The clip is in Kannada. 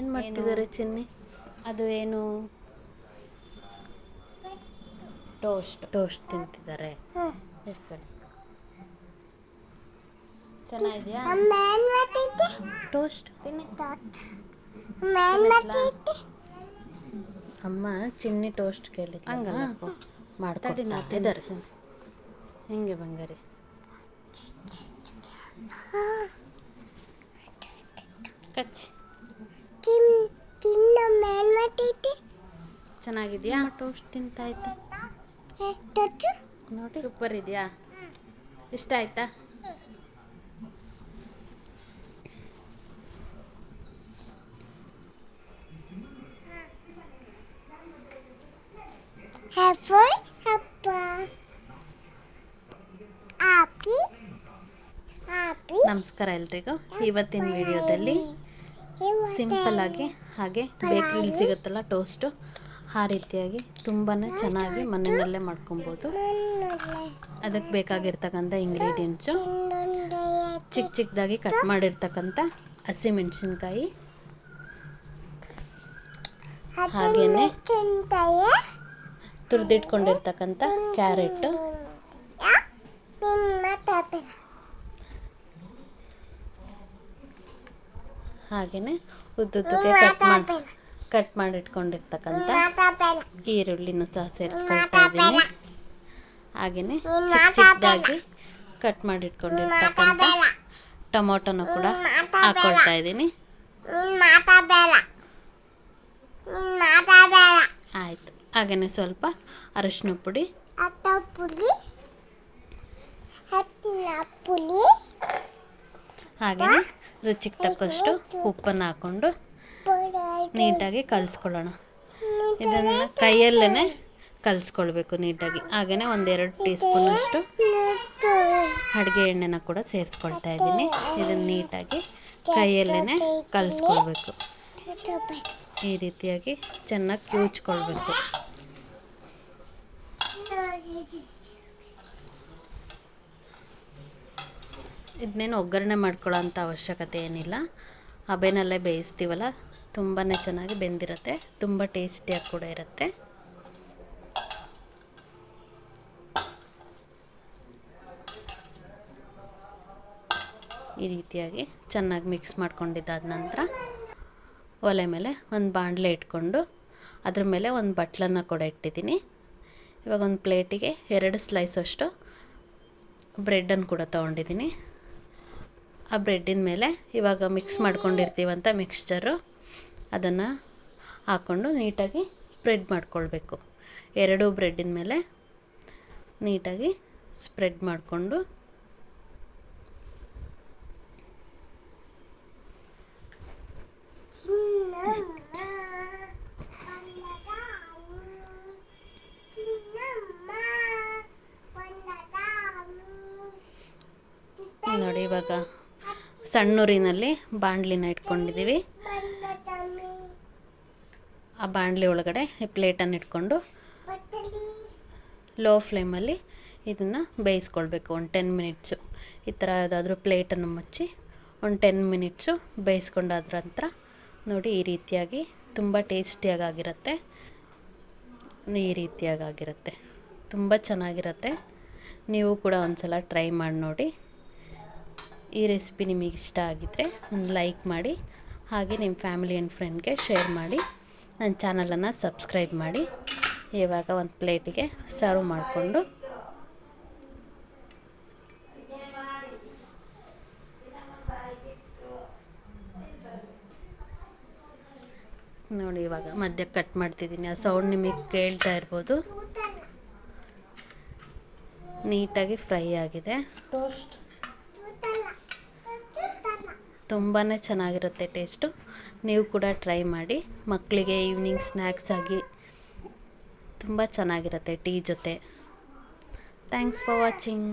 ಏನು ಮಾಡ್ತಿದ್ದಾರೆ ಚಿನ್ನಿ? ಅದು ಏನು? ಟೋಸ್ಟ್. ಟೋಸ್ಟ್ ತಿಂತಿದ್ದಾರೆ. ಇಟ್ಕೊಳ್ಳಿ ಚೆನ್ನಾಗಿದೆಯಾ? ಟೋಸ್ಟ್. ಅಮ್ಮ ಚಿನ್ನಿ ಟೋಸ್ಟ್ ಕೇಳಿದ್ಲು. ಹಂಗ ಮಾಡ್ತಾಡಿ ಹಿಂಗೆ ಬಂಗಾರಿ? ಕಚ್ಚಿ ಚೆನ್ನಾಗಿದೆಯಾ? ಟೋಸ್ಟ್ ತಿಂತಾ ಆಯ್ತಾ ನೋಡಿ. ಸೂಪರ್ ಇದೆಯಾ? ಇಷ್ಟ ಆಯ್ತಾ. ನಮಸ್ಕಾರ ಎಲ್ರಿಗೂ. ಇವತ್ತಿನ ವಿಡಿಯೋದಲ್ಲಿ ಸಿಂಪಲ್ ಆಗಿ ಹಾಗೆ ಬೇಕ್ರಿಲಿ ಸಿಗುತ್ತಲ್ಲ ಟೋಸ್ಟು. ಆ ರೀತಿಯಾಗಿ ತುಂಬಾ ಚೆನ್ನಾಗಿ ಮನೆಯಲ್ಲೇ ಮಾಡ್ಕೊಬೋದು. ಅದಕ್ಕೆ ಬೇಕಾಗಿರ್ತಕ್ಕಂಥ ಇಂಗ್ರೀಡಿಯೆಂಟ್ಸು ಚಿಕ್ಕ ಚಿಕ್ಕದಾಗಿ ಕಟ್ ಮಾಡಿರ್ತಕ್ಕಂಥ ಹಸಿಮೆಣಸಿನ್ಕಾಯಿ ಹಾಗೇನೆ ತುರಿದಿಟ್ಕೊಂಡಿರ್ತಕ್ಕಂಥ ಕ್ಯಾರೆಟು ಹಾಗೆಯೇ ಉದ್ದುದ್ದಕ್ಕೆ ಕಟ್ ಮಾಡಿ ಕಟ್ ಮಾಡಿಟ್ಕೊಂಡಿರ್ತಕ್ಕಂಥ ಈರುಳ್ಳಿನೂ ಸಹ ಸೇರಿಸ್ಕೊಳ್ತಾ ಇದ್ದೀನಿ. ಹಾಗೆಯೇ ಚಿಕ್ಕ ಚಿಕ್ಕದಾಗಿ ಕಟ್ ಮಾಡಿಟ್ಕೊಂಡಿರ್ತಕ್ಕಂಥ ಟೊಮೊಟೊನೂ ಕೂಡ ಹಾಕ್ಕೊಳ್ತಾ ಇದ್ದೀನಿ. ಆಯಿತು. ಹಾಗೆಯೇ ಸ್ವಲ್ಪ ಅರಶಿನ ಪುಡಿ. ಹಾಗೇನೆ ಪುಲಿ ಹಾಗೆಯೇ ರುಚಿಗೆ ತಕ್ಕಷ್ಟು ಉಪ್ಪನ್ನು ಹಾಕ್ಕೊಂಡು ನೀಟಾಗಿ ಕಲಿಸ್ಕೊಳ್ಳೋಣ. ಇದನ್ನು ಕೈಯಲ್ಲೇ ಕಲಿಸ್ಕೊಳ್ಬೇಕು ನೀಟಾಗಿ. ಹಾಗೆಯೇ ಒಂದೆರಡು ಟೀ ಸ್ಪೂನಷ್ಟು ಅಡುಗೆ ಎಣ್ಣೆನ ಕೂಡ ಸೇರಿಸ್ಕೊಳ್ತಾ ಇದ್ದೀನಿ. ಇದನ್ನು ನೀಟಾಗಿ ಕೈಯಲ್ಲೇ ಕಲಿಸ್ಕೊಳ್ಬೇಕು. ಈ ರೀತಿಯಾಗಿ ಚೆನ್ನಾಗಿ ಕ್ಯೂಚ್ಕೊಳ್ಬೇಕು. ಇದನ್ನೇನು ಒಗ್ಗರಣೆ ಮಾಡ್ಕೊಳ್ಳೋ ಅಂಥ ಅವಶ್ಯಕತೆ ಏನಿಲ್ಲ. ಹಬೆನಲ್ಲೇ ಬೇಯಿಸ್ತೀವಲ್ಲ? ತುಂಬಾ ಚೆನ್ನಾಗಿ ಬೆಂದಿರುತ್ತೆ. ತುಂಬ ಟೇಸ್ಟಿಯಾಗಿ ಕೂಡ ಇರುತ್ತೆ. ಈ ರೀತಿಯಾಗಿ ಚೆನ್ನಾಗಿ ಮಿಕ್ಸ್ ಮಾಡ್ಕೊಂಡಿದ್ದಾದ ನಂತರ ಒಲೆ ಮೇಲೆ ಒಂದು ಬಾಣಲೆ ಇಟ್ಕೊಂಡು ಅದ್ರ ಮೇಲೆ ಒಂದು ಬಟ್ಲನ್ನು ಕೂಡ ಇಟ್ಟಿದ್ದೀನಿ. ಇವಾಗ ಒಂದು ಪ್ಲೇಟಿಗೆ ಎರಡು ಸ್ಲೈಸ್ ಅಷ್ಟು ಬ್ರೆಡ್ಡನ್ನು ಕೂಡ ತೊಗೊಂಡಿದ್ದೀನಿ. ಆ ಬ್ರೆಡ್ಡಿನ ಮೇಲೆ ಇವಾಗ ಮಿಕ್ಸ್ ಮಾಡ್ಕೊಂಡಿರ್ತೀವಂತ ಮಿಕ್ಸ್ಚರು. ಅದನ್ನು ಹಾಕ್ಕೊಂಡು ನೀಟಾಗಿ ಸ್ಪ್ರೆಡ್ ಮಾಡ್ಕೊಳ್ಬೇಕು. ಎರಡೂ ಬ್ರೆಡ್ಡಿನ ಮೇಲೆ ನೀಟಾಗಿ ಸ್ಪ್ರೆಡ್ ಮಾಡಿಕೊಂಡು ನೋಡಿ ಇವಾಗ ಸಣ್ಣೂರಿನಲ್ಲಿ ಬಾಣಲಿನ ಇಟ್ಕೊಂಡಿದ್ದೀವಿ. ಆ ಬಾಣಲಿ ಒಳಗಡೆ ಈ ಪ್ಲೇಟನ್ನು ಇಟ್ಕೊಂಡು ಲೋ ಫ್ಲೇಮಲ್ಲಿ ಇದನ್ನು ಬೇಯಿಸ್ಕೊಳ್ಬೇಕು. ಒಂದು ಟೆನ್ ಮಿನಿಟ್ಸು ಈ ಥರ ಯಾವುದಾದ್ರೂ ಪ್ಲೇಟನ್ನು ಮುಚ್ಚಿ ಒಂದು ಟೆನ್ ಮಿನಿಟ್ಸು ಬೇಯಿಸ್ಕೊಂಡಾದ್ರ ನಂತರ ನೋಡಿ ಈ ರೀತಿಯಾಗಿ ತುಂಬ ಟೇಸ್ಟಿಯಾಗಿ ಆಗಿರುತ್ತೆ ಈ ರೀತಿಯಾಗಿ ಆಗಿರುತ್ತೆ ತುಂಬ ಚೆನ್ನಾಗಿರುತ್ತೆ. ನೀವು ಕೂಡ ಒಂದ್ಸಲ ಟ್ರೈ ಮಾಡಿ ನೋಡಿ. ಈ ರೆಸಿಪಿ ನಿಮಗೆ ಇಷ್ಟ ಆಗಿದ್ದರೆ ಒಂದು ಲೈಕ್ ಮಾಡಿ ಹಾಗೆ ನಿಮ್ಮ ಫ್ಯಾಮಿಲಿ ಆ್ಯಂಡ್ ಫ್ರೆಂಡ್ಗೆ ಶೇರ್ ಮಾಡಿ. ನನ್ನ ಚಾನಲನ್ನು ಸಬ್ಸ್ಕ್ರೈಬ್ ಮಾಡಿ ಇವಾಗ ಒಂದು ಪ್ಲೇಟಿಗೆ ಸರ್ವ್ ಮಾಡಿಕೊಂಡು ನೋಡಿ ಇವಾಗ ಮಧ್ಯ ಕಟ್ ಮಾಡ್ತಿದ್ದೀನಿ. ಆ ಸೌಂಡ್ ನಿಮಗೆ ಕೇಳ್ತಾ ಇರ್ಬೋದು. ನೀಟಾಗಿ ಫ್ರೈ ಆಗಿದೆ. ತುಂಬಾ ಚೆನ್ನಾಗಿರುತ್ತೆ ಟೇಸ್ಟು ನೀವು ಕೂಡ ಟ್ರೈ ಮಾಡಿ ಮಕ್ಕಳಿಗೆ ಈವ್ನಿಂಗ್ ಸ್ನ್ಯಾಕ್ಸ್ ಆಗಿ ತುಂಬ ಚೆನ್ನಾಗಿರುತ್ತೆ ಟೀ ಜೊತೆ. Thanks for watching